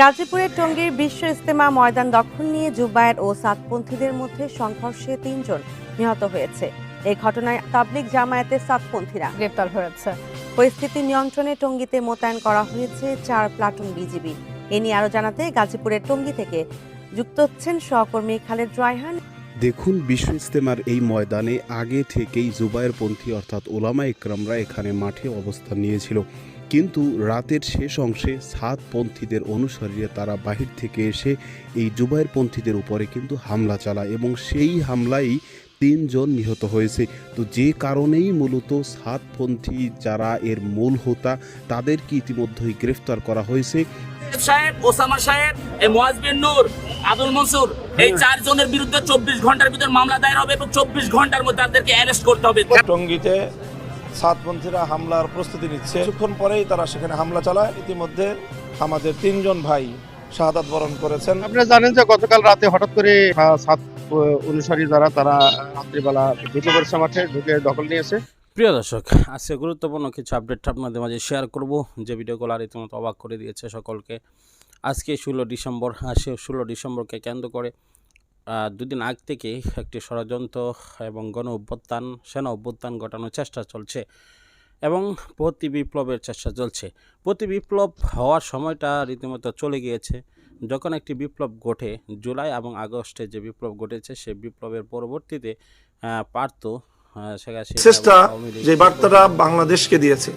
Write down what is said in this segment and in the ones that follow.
গাজীপুরের টঙ্গীর বিশ্ব ইস্তেমা ময়দান দখল নিয়ে জুবায়ের ও সাতপন্থীদের মধ্যে সংঘর্ষে তিনজন নিহত হয়েছে। এই ঘটনায় তাবলিগ জামায়াতের সাতপন্থীরা গ্রেপ্তার হয়েছে। পরিস্থিতি নিয়ন্ত্রণে টঙ্গীতে মোতায়েন করা হয়েছে চার প্লাটুন বিজিবি। এ নিয়ে আরও জানাতে গাজীপুরের টঙ্গী থেকে যুক্ত হচ্ছেন সহকর্মী খালেদ রায়হান। দেখুন, বিশ্ব ইস্তেমার এই ময়দানে আগে থেকেই জুবায়েরপন্থী অর্থাৎ ওলামা ইকরামরা এখানে মাঠে অবস্থান নিয়েছিল। কিন্তু রাতের শেষ অংশে সাতপন্থীদের অনুসারীরা তারা বাহির থেকে এসে এই জুবায়েরপন্থীদের উপরে কিন্তু হামলা চালায় এবং সেই হামলায় তিনজন নিহত হয়েছে। তো যে কারণেই মূলত সাতপন্থী যারা এর মূল হোতা তাদেরকে ইতিমধ্যেই গ্রেফতার করা হয়েছে। সাহেব ওসামা সাহেব এই মোয়াজ বিন নূর আব্দুল মনসুর এই চারজনের বিরুদ্ধে চব্বিশ ঘণ্টার ভিতর মামলা দায়ের হবে এবং চব্বিশ ঘণ্টার মধ্যে তাদেরকে অ্যারেস্ট করতে হবে। টঙ্গীতে সাতপন্থীরা হামলার প্রস্তুতি নিচ্ছে। কিছুক্ষণ পরেই তারা সেখানে হামলা চালায়। ইতিমধ্যে আমাদের তিনজন ভাই শাহাদাত বরণ করেছেন। আপনারা জানেন যে গতকাল রাতে হঠাৎ করে সাত অনুসারী যারা তারা রাত্রিবেলা ঢুকে পড়েছে মাঠে ঢুকে দখল নিয়েছে। প্রিয় দর্শক আজকে গুরুত্বপূর্ণ কিছু আপডেট আপনাদের মাঝে শেয়ার করব। যে ভিডিওগুলো আর ইতিমধ্যে অবাক করে দিয়েছে সকলকে। আজকে ষোলো ডিসেম্বর ষোলো ডিসেম্বরকে কেন্দ্র করে দুদিন আগ থেকে একটি ষড়যন্ত্র এবং গণ অভ্যুত্থান সেনা অভ্যুত্থান ঘটানোর চেষ্টা চলছে এবং প্রতি বিপ্লবের চেষ্টা চলছে। প্রতি বিপ্লব হওয়ার সময়টা রীতিমতো চলে গিয়েছে। যখন একটি বিপ্লব ঘটে জুলাই এবং আগস্টে যে বিপ্লব ঘটেছে সে বিপ্লবের পরবর্তীতে পারত চেষ্টা যে বার্তাটা বাংলাদেশকে দিয়েছে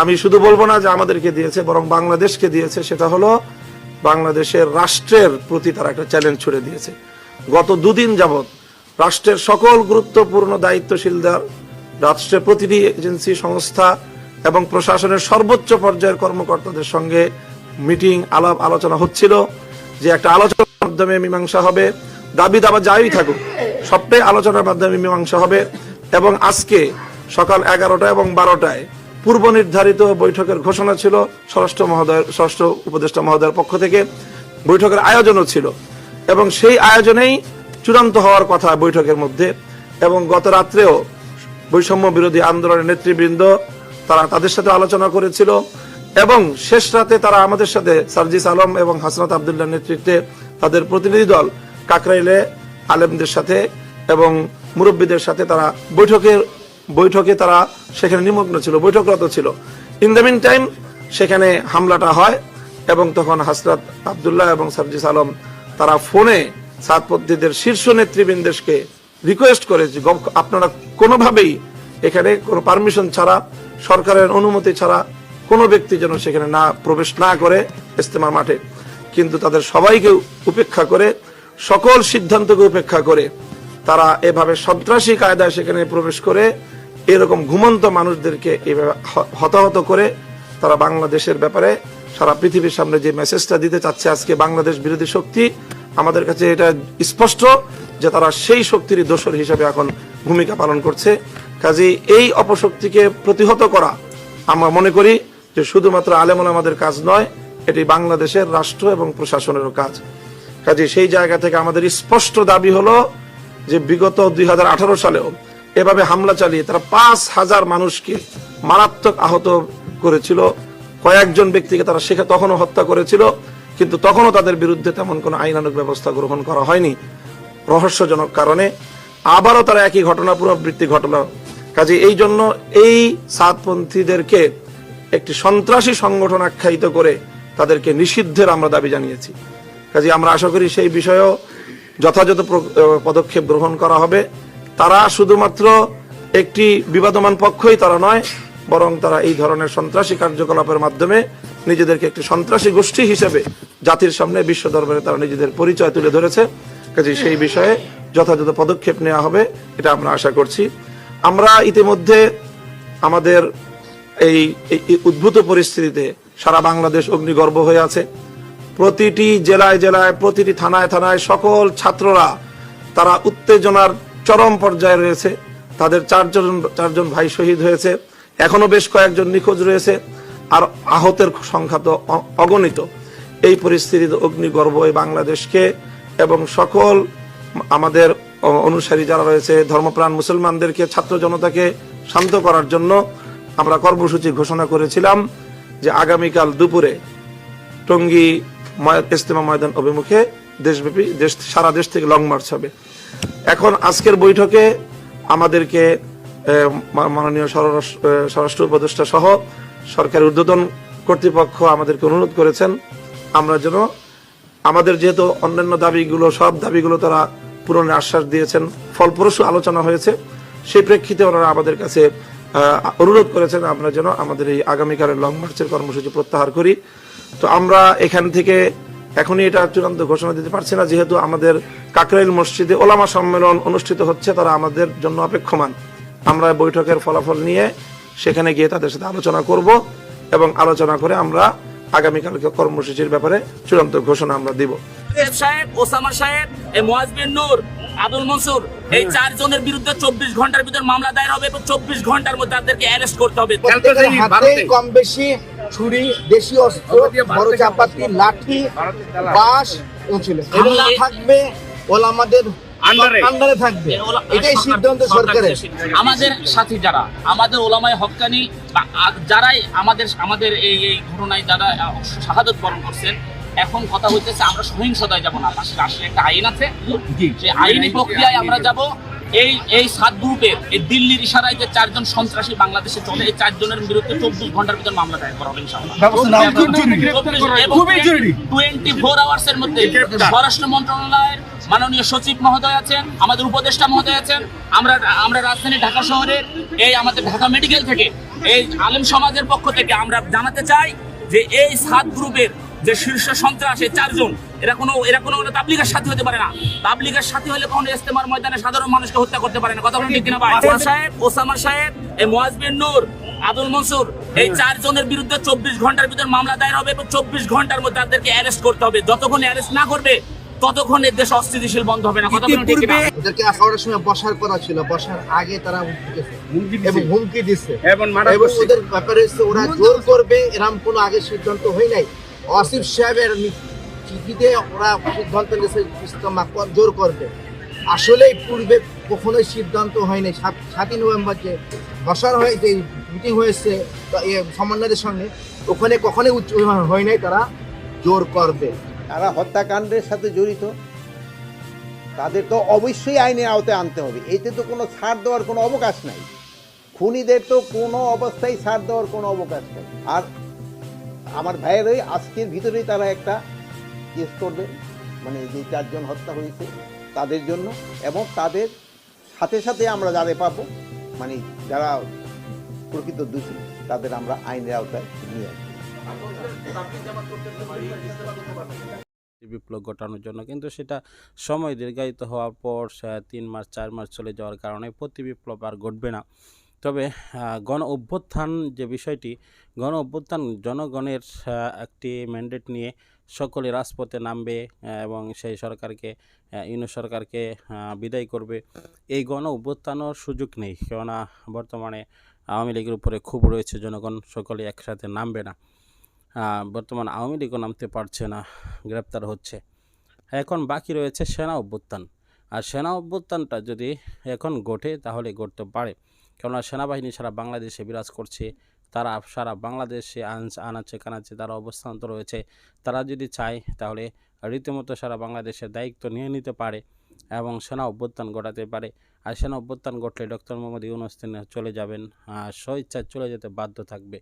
আমি শুধু বলব না যে আমাদেরকে দিয়েছে বরং বাংলাদেশকে দিয়েছে সেটা হলো বাংলাদেশের রাষ্ট্রের প্রতি তারা একটা চ্যালেঞ্জ ছুড়ে দিয়েছে। গত দুদিন যাবৎ রাষ্ট্রের সকল গুরুত্বপূর্ণ দায়িত্বশীলদের, রাষ্ট্রের প্রতিটি এজেন্সি সংস্থা এবং প্রশাসনের সর্বোচ্চ পর্যায়ের কর্মকর্তাদের সঙ্গে মিটিং, আলাপ, আলোচনা হচ্ছিল যে একটা আলোচনার মাধ্যমে মীমাংসা হবে। দাবি দাবা যাই থাকুক, সবটাই আলোচনার মাধ্যমে মীমাংসা হবে এবং আজকে সকাল এগারোটা এবং বারোটায় পূর্ব নির্ধারিত বৈঠকের ঘোষণা ছিল। স্বরাষ্ট্র মহোদয়, স্বরাষ্ট্র উপদেষ্টা মহোদয়ের পক্ষ থেকে বৈঠকের আয়োজনও ছিল। এবং সেই আয়োজনেই চূড়ান্ত হওয়ার কথা বৈঠকের মধ্যে। এবং গত রাত্রেও বৈষম্য বিরোধী আন্দোলনের নেতৃবৃন্দ তারা তাদের সাথে আলোচনা করেছিল এবং শেষ রাতে তারা আমাদের সাথে সার্জিস আলম এবং হাসনাত আবদুল্লাহ নেতৃত্বে তাদের প্রতিনিধি দল কাকরাইলে আলেমদের সাথে এবং মুরব্বীদের সাথে তারা বৈঠকের বৈঠকে তারা সেখানে নিমগ্ন ছিল, বৈঠকরত ছিল। ইন দ্য মিন টাইম সেখানে হামলাটা হয় এবং তখন হাসরাত আবদুল্লাহ এবং সার্জিস আলম তারা ফোনে সাতপন্থীদের শীর্ষ নেতৃবৃন্দকে রিকোয়েস্ট করে যে আপনারা কোনোভাবেই এখানে কোনো পারমিশন ছাড়া, সরকারের অনুমতি ছাড়া কোনো ব্যক্তি যেন সেখানে না প্রবেশ না করে ইস্তেমার মাঠে। কিন্তু তাদের সবাইকে উপেক্ষা করে, সকল সিদ্ধান্তকে উপেক্ষা করে, তারা এভাবে সন্ত্রাসী কায়দায় সেখানে প্রবেশ করে, এরকম ঘুমন্ত মানুষদেরকে এভাবে হতাহত করে, তারা বাংলাদেশের ব্যাপারে সারা পৃথিবীর সামনে যে মেসেজটা দিতে চাচ্ছে আজকে বাংলাদেশ বিরোধী শক্তি, আমাদের কাছে এটা স্পষ্ট যে তারা সেই শক্তিরই দোষর হিসেবে এখন ভূমিকা পালন করছে। কাজে এই অপশক্তিকে প্রতিহত করা আমরা মনে করি যে শুধুমাত্র আলেমন আমাদের কাজ নয়, এটি বাংলাদেশের রাষ্ট্র এবং প্রশাসনেরও কাজ। কাজে সেই জায়গা থেকে আমাদের স্পষ্ট দাবি হলো যে বিগত দুই হাজার আঠারো সালেও এভাবে হামলা চালিয়ে তারা পাঁচ হাজার মানুষকে মারাত্মক আহত করেছিল। কয়েকজন ব্যক্তিকে তারা সেখানে তখনও হত্যা করেছিল, কিন্তু তখনও তাদের বিরুদ্ধে তেমন কোনো আইনানুক ব্যবস্থা গ্রহণ করা হয়নি। রহস্যজনক কারণে আবারও তারা একই ঘটনা, পুনরাবৃত্তি ঘটনা কাজে এই জন্য এই সাতপন্থীদেরকে একটি সন্ত্রাসী সংগঠন আখ্যায়িত করে তাদেরকে নিষিদ্ধের আমরা দাবি জানিয়েছি। কাজে আমরা আশা করি সেই বিষয়েও যথাযথ পদক্ষেপ গ্রহণ করা হবে। তারা শুধুমাত্র একটি বিবাদমান পক্ষই তারা নয় বরং তারা এই ধরনের সন্ত্রাসী কার্যকলাপের মাধ্যমে নিজেদেরকে একটি সন্ত্রাসী গোষ্ঠী হিসেবে জাতির সামনে বিশ্ব দরবারে তারা নিজেদের পরিচয় তুলে ধরেছে। কাজে সেই বিষয়ে যথাযথ পদক্ষেপ নেওয়া হবে, এটা আমরা আশা করছি। আমরা ইতিমধ্যে আমাদের এই উদ্ভূত পরিস্থিতিতে সারা বাংলাদেশ অগ্নিগর্ভ হয়ে আছে। প্রতিটি জেলায় জেলায়, প্রতিটি থানায় থানায় সকল ছাত্ররা তারা উত্তেজনার চরম পর্যায়ে রয়েছে। তাদের চারজন চারজন ভাই শহীদ হয়েছে। এখনও বেশ কয়েকজন নিখোঁজ রয়েছে, আর আহতের সংখ্যা তো অগণিত। এই পরিস্থিতিতে অগ্নিগর্ভ এই বাংলাদেশকে এবং সকল আমাদের অনুসারী যারা রয়েছে, ধর্মপ্রাণ মুসলমানদেরকে, ছাত্র জনতাকে শান্ত করার জন্য আমরা কর্মসূচি ঘোষণা করেছিলাম যে আগামীকাল দুপুরে টঙ্গী ইজতেমা ময়দান অভিমুখে দেশব্যাপী, দেশ, সারা দেশ থেকে লং মার্চ হবে। এখন আজকের বৈঠকে আমাদেরকে মাননীয় স্বরাষ্ট্র উপদেষ্টা সহ সরকারের ঊর্ধ্বতন কর্তৃপক্ষ আমাদেরকে অনুরোধ করেছেন। আমরা যেন আমাদের যেহেতু অন্যান্য দাবিগুলো, সব দাবিগুলো তারা পূরণের আশ্বাস দিয়েছেন, ফলপ্রসূ আলোচনা হয়েছে সেই প্রেক্ষিতে ওনারা আমাদের কাছে অনুরোধ করেছেন আমরা যেন আমাদের এই আগামীকালের লং মার্চের কর্মসূচি প্রত্যাহার করি। তো আমরা এখান থেকে এখনই এটা চূড়ান্ত ঘোষণা দিতে পারছি না, যেহেতু আমাদের কাকরাইল মসজিদে ওলামা সম্মেলন অনুষ্ঠিত হচ্ছে, তারা আমাদের জন্য অপেক্ষমান। আমরা বৈঠকের ফলাফল নিয়ে সেখানে গিয়ে তাদের সাথে আলোচনা করব এবং আলোচনা করে আমরা আগামীকালকে কর্মসূচির ব্যাপারে চূড়ান্ত ঘোষণা আমরা দিব। সাহেব ওসামা সাহেব এই নূর আব্দুল মনসুর এই চারজনের বিরুদ্ধে চব্বিশ ঘণ্টার ভিতর মামলা দায়ের হবে এবং চব্বিশ ঘণ্টার মধ্যে তাদেরকে অ্যারেস্ট করতে হবে। কম বেশি ছুরি দেশীয় অস্ত্র বড় চাপাতি লাঠি বাঁশ থাকবে ওলামাদের আন্ডারে থাকবে। এটাই সিদ্ধান্ত সরকারের। আমাদের সাথী যারা আমাদের ওলামায় হকানি বা যারাই আমাদের আমাদের এই এই ঘটনায় যারা শাহাদত বরণ করছেন এখন কথা হইতেছে আমরা সহিংসতায় যাব না। পাশে রাষ্ট্রের একটা আইন আছে। সেই আইনি প্রক্রিয়ায় আমরা যাব। এই এই সাত গ্রুপের এই দিল্লির ইশারায় যে চারজন সন্ত্রাসী বাংলাদেশে চলে এই চারজনের বিরুদ্ধে চব্বিশ ঘণ্টার ভিতর মামলা দায়ের করা হবে টোয়েন্টি ফোর আওয়ার্স এর মধ্যে স্বরাষ্ট্র মন্ত্রণালয়ের মাননীয় সচিব মহোদয় আছেন আমাদের উপদেষ্টা মহোদয় আছেন। আমরা আমরা রাজধানী ঢাকা শহরের এই আমাদের ঢাকা মেডিকেল থেকে এই আলেম সমাজের পক্ষ থেকে আমরা জানাতে চাই যে এই সাত গ্রুপের যে শীর্ষ সন্ত্রাস এই চারজন এরা কোনো এরা কোনো তাবলিগের সাথে হতে পারে না। তাবলিগের সাথে হলে কখনো ইস্তেমার ময়দানে সাধারণ মানুষকে হত্যা করতে পারে না। কথা বলেন ঠিক কিনা ভাই? ওসামা সাহেব ওসামা সাহেব এই মোয়াজ বিন নূর আব্দুল মনসুর এই চারজনের বিরুদ্ধে চব্বিশ ঘণ্টার ভিতর মামলা দায়ের হবে এবং চব্বিশ ঘণ্টার মধ্যে তাদেরকে অ্যারেস্ট করতে হবে। যতক্ষণ অ্যারেস্ট না করবে ততক্ষণ এর দেশ অস্থিতিশীল বন্ধ হবে না। কথা বলেন ঠিক কিনা ওদেরকে সময় বসার করা ছিল। বসার আগে তারা হুমকি এবং হুমকি দিচ্ছে এবং ওদের ব্যাপারে ওরা জোর করবে। এরকম কোনো আগে সিদ্ধান্ত হয় নাই। আসিফ সাহেবের চিঠিতে ওরা সিদ্ধান্ত নিয়েছে ইস্তমা জোর করবে। আসলে পূর্বে কখনোই সিদ্ধান্ত হয়নি। সাত- সাতই নভেম্বর যে বসার হয়ে, যে মিটিং হয়েছে সমন্বয়ের সঙ্গে, ওখানে কখনোই উচ্চ হয় নাই, তারা জোর করবে। তারা হত্যাকাণ্ডের সাথে জড়িত। তাদের তো অবশ্যই আইনের আওতায় আনতে হবে। এতে তো কোনো ছাড় দেওয়ার কোনো অবকাশ নাই। খুনিদের তো কোনো অবস্থায় ছাড় দেওয়ার কোনো অবকাশ নেই। আর আমার ভাইয়েরই আজকের ভিতরেই তারা একটা কেস করবে মানে যে চারজন হত্যা হয়েছে তাদের জন্য এবং তাদের সাথে সাথে আমরা যাদের পাবো মানে যারা প্রকৃত দোষী, তাদের আমরা আইনের আওতায় নিয়ে আসব। বিপ্লব ঘটানোর জন্য, কিন্তু সেটা সময় দীর্ঘায়িত হওয়ার পর তিন মাস, চার মাস চলে যাওয়ার কারণে প্রতি বিপ্লব আর ঘটবে না। তবে গণ অভ্যুত্থান যে বিষয়টি, গণ অভ্যুত্থান জনগণের একটি ম্যান্ডেট নিয়ে সকলে রাজপথে নামবে এবং সেই সরকারকে ইউনো সরকারকে বিদায় করবে। এই গণ অভ্যুত্থানের সুযোগ নেই, কেননা বর্তমানে আওয়ামী লীগের উপরে খুব রয়েছে, জনগণ সকলে একসাথে নামবে না। বর্তমান আওয়ামী লীগও নামতে পারছে না, গ্রেপ্তার হচ্ছে। এখন বাকি রয়েছে সেনা অভ্যুত্থান। আর সেনা অভ্যুত্থানটা যদি এখন ঘটে, তাহলে ঘটতে পারে। কেননা সেনাবাহিনী সারা বাংলাদেশে বিরাজ করছে, তারা সারা বাংলাদেশে আনছে, আনাচ্ছে, কানাচ্ছে, তারা অবস্থান তো রয়েছে তারা যদি চায়, তাহলে রীতিমতো সারা বাংলাদেশের দায়িত্ব নিয়ে নিতে পারে এবং সেনা অভ্যুত্থান ঘটাতে পারে। আর সেনা অভ্যুত্থান ঘটলে ডক্টর মোহাম্মদ ইউনুস চলে যাবেন, আর স্বইচ্ছায় চলে যেতে বাধ্য থাকবে।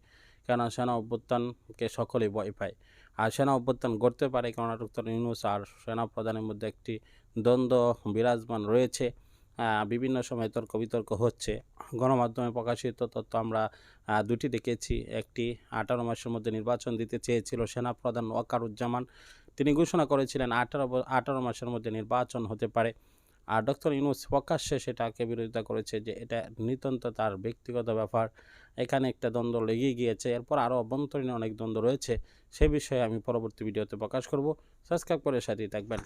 কেননা সেনা অভ্যুত্থানকে সকলেই ভয় পায়। আর সেনা অভ্যুত্থান ঘটতে পারে কেননা ডক্টর ইউনুস আর সেনা প্রধানের মধ্যে একটি দ্বন্দ্ব বিরাজমান রয়েছে। বিভিন্ন সময় তর্ক বিতর্ক হচ্ছে। গণমাধ্যমে প্রকাশিত তথ্য আমরা দুটি দেখেছি। একটি আঠারো মাসের মধ্যে নির্বাচন দিতে চেয়েছিল সেনা প্রধান ওয়াকারুজ্জামান। তিনি ঘোষণা করেছিলেন আঠারো আঠারো মাসের মধ্যে নির্বাচন হতে পারে। আর ডক্টর ইউনুস প্রকাশ্যে সেটাকে বিরোধিতা করেছে যে এটা নিতান্ত তার ব্যক্তিগত ব্যাপার। এখানে একটা দ্বন্দ্ব লেগেই গিয়েছে। এরপর আরও অভ্যন্তরীণ অনেক দ্বন্দ্ব রয়েছে। সে বিষয়ে আমি পরবর্তী ভিডিওতে প্রকাশ করব। সাবস্ক্রাইব করে সাথেই থাকবেন।